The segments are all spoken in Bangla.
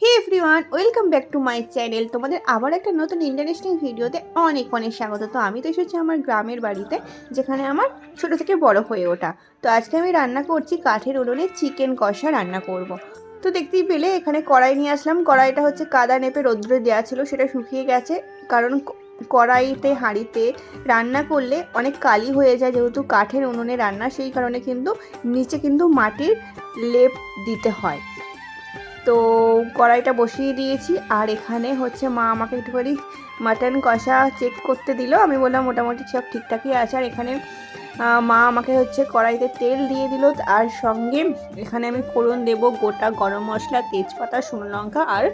Hey everyone welcome back to my channel তোমাদের আবার একটা নতুন ইন্টারেস্টিং ভিডিওতে অনেক অনেক স্বাগত। তো আমি তো এসেছি আমার গ্রামের বাড়িতে, যেখানে আমার ছোট থেকে বড় হয়ে ওঠা। তো আজকে আমি রান্না করছি কাঠের উনুনে চিকেন কষা রান্না করব। তো দেখতেই পেলে এখানে কড়াই নিয়ে আসলাম। কড়াইটা হচ্ছে কাদা নেপে রৌদ্রে দেওয়া ছিল, সেটা শুকিয়ে গেছে। কারণ কড়াইতে, হাঁড়িতে রান্না করলে অনেক কালি হয়ে যায়, যেহেতু কাঠের উনুনে রান্না, সেই কারণে কিন্তু নিচে কিন্তু মাটির লেপ দিতে হয়। তো কড়াইটা বসিয়ে দিয়েছি, আর এখানে হচ্ছে মা আমাকে একটুখানি মাটন কষা চেক করতে দিল। আমি বললাম, মোটামুটি সব ঠিকঠাকই আছে। আর এখানে মা আমাকে হচ্ছে কড়াইতে তেল দিয়ে দিল। আর সঙ্গে এখানে আমি ফোড়ন দেব গোটা গরম মশলা, তেজপাতা, শুকনো লঙ্কা, আর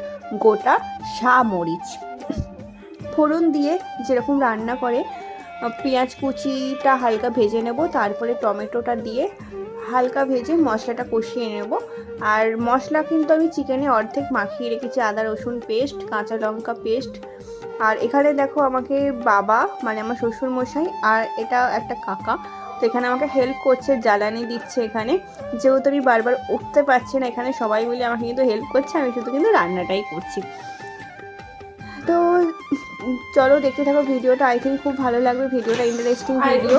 গোটা সা মরিচ। ফোড়ন দিয়ে যেরকম রান্না করে পেঁয়াজ কুচিটা হালকা ভেজে নেব, তারপরে টমেটোটা দিয়ে হালকা ভেজে মশলাটা কষিয়ে নেব। আর মশলা কিন্তু আমি চিকেনে অর্ধেক মাখিয়ে রেখেছি, আদা, রসুন পেস্ট, কাঁচা লঙ্কা পেস্ট। আর এখানে দেখো আমাকে বাবা মানে আমার শ্বশুর মশাই আর এটা একটা কাকা, তো এখানে আমাকে হেল্প করছে, জ্বালানি দিচ্ছে এখানে। যেহেতু আমি বারবার উঠতে পারছি না এখানে, সবাই মিলে আমাকে কিন্তু হেল্প করছে, আমি শুধু কিন্তু রান্নাটাই করছি। তো চলো দেখতে থাকো ভিডিওটা। আই থিঙ্ক খুব ভালো লাগবে ভিডিওটা। ইন্টারেস্টিং ভিডিও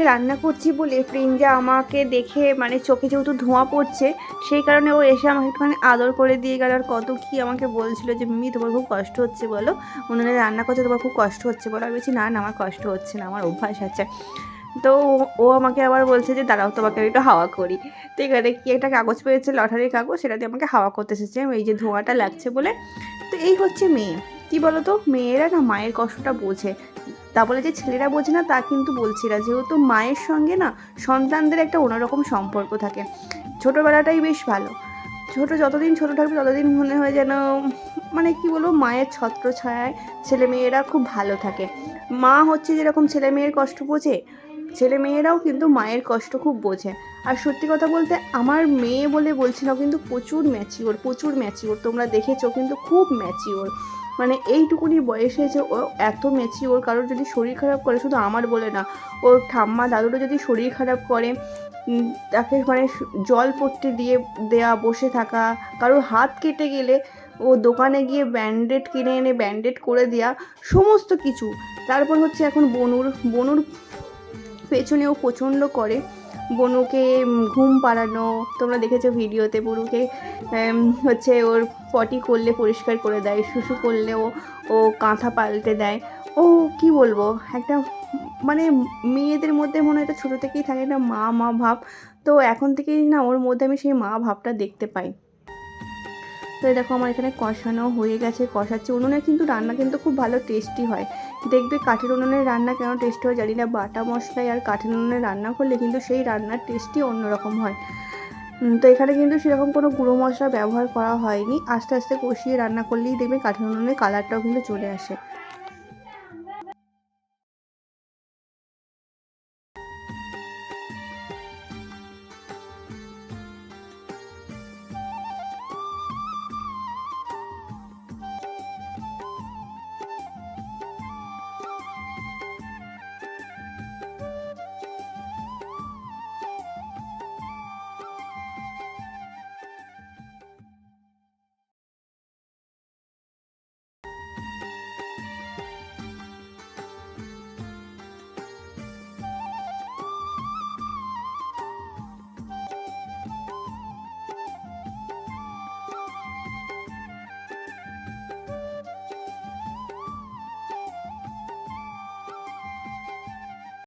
উনুনে রান্না করছি বলে ফ্রিঞ্জা আমাকে দেখে মানে চোখে যেহেতু ধোঁয়া পড়ছে, সেই কারণে ও এসে আমাকে একটুখানি আদর করে দিয়ে গেল। আর কত কি আমাকে বলছিল যে, মিমি, তোমার খুব কষ্ট হচ্ছে বলো। উনুনে রান্না করছে, তোমার খুব কষ্ট হচ্ছে বলো। আমি বলছি, না না, আমার কষ্ট হচ্ছে না, আমার অভ্যাস আছে। তো ও আমাকে আবার বলছে যে, দাঁড়াও, তোমাকে আমি একটু হাওয়া করি। তো এখানে কি একটা কাগজ পেয়েছে, লটারির কাগজ, সেটা দিয়ে আমাকে হাওয়া করতে এসেছে। এই যে ধোঁয়াটা লাগছে বলে। তো এই হচ্ছে মেয়ে। কি বলো তো মেয়েরা না মায়ের কষ্টটা বোঝে। তা বলে যে ছেলেরা বোঝে না, তা কিন্তু বলছি না। যেহেতু মায়ের সঙ্গে না সন্তানদের একটা অন্যরকম সম্পর্ক থাকে। ছোটোবেলাটাই বেশ ভালো। ছোট যতদিন ছোট থাকবে, ততদিন মনে হয় যেন মানে কি বলব, মায়ের ছত্র ছায়ায় ছেলে মেয়েরা খুব ভালো থাকে। মা হচ্ছে যেরকম ছেলে মেয়ের কষ্ট বোঝে, ছেলে মেয়েরাও কিন্তু মায়ের কষ্ট খুব বোঝে। আর সত্যি কথা বলতে, আমার মেয়ে বলে বলছি না, কিন্তু প্রচুর ম্যাচিওর প্রচুর ম্যাচিওর তোমরা দেখেছ, কিন্তু খুব ম্যাচিওর মানে এইটুকুনি বয়সে যে ও এত মেচিওর কারোর যদি শরীর খারাপ করে, শুধু আমার বলে না, ওর ঠাম্মা দাদুরও যদি শরীর খারাপ করে তাকে মানে জল পড়তে দিয়ে দেয়া, বসে থাকা, কারোর হাত কেটে গেলে ও দোকানে গিয়ে ব্যান্ডেড কিনে এনে ব্যান্ডেড করে দেয়া, সমস্ত কিছু। তারপর হচ্ছে এখন বনুর বনুর পেছনেও প্রচণ্ড করে বনুকে ঘুম পাড়ানো, তোমরা দেখেছ ভিডিওতে বনুকে হচ্ছে ওর পটি করলে পরিষ্কার করে দেয় শুশু করলেও ও কাঁথা পাল্টে দেয়। ও, কি বলব? একটা মানে মেয়েদের মধ্যে মনে হয় ছোটো থেকেই থাকে একটা মা মা ভাব। তো এখন থেকেই না ওর মধ্যে আমি সেই মা ভাবটা দেখতে পাই। তো দেখো আমার এখানে কষানো হয়ে গেছে, কষাচ্ছে। উনুনে কিন্তু রান্না কিন্তু খুব ভালো টেস্টি হয়। দেখবে কাঠের উনুনের রান্না কেন টেস্টি হয় জানি না, বাটা মশলায় আর কাঠের উনুনে রান্না করলে কিন্তু সেই রান্নার টেস্টই অন্যরকম হয়। তো এখানে কিন্তু সেরকম কোনো গুঁড়ো মশলা ব্যবহার করা হয়নি। আস্তে আস্তে কষিয়ে রান্না করলেই দেখবে কাঠের উনুনের কালারটাও কিন্তু চলে আসে।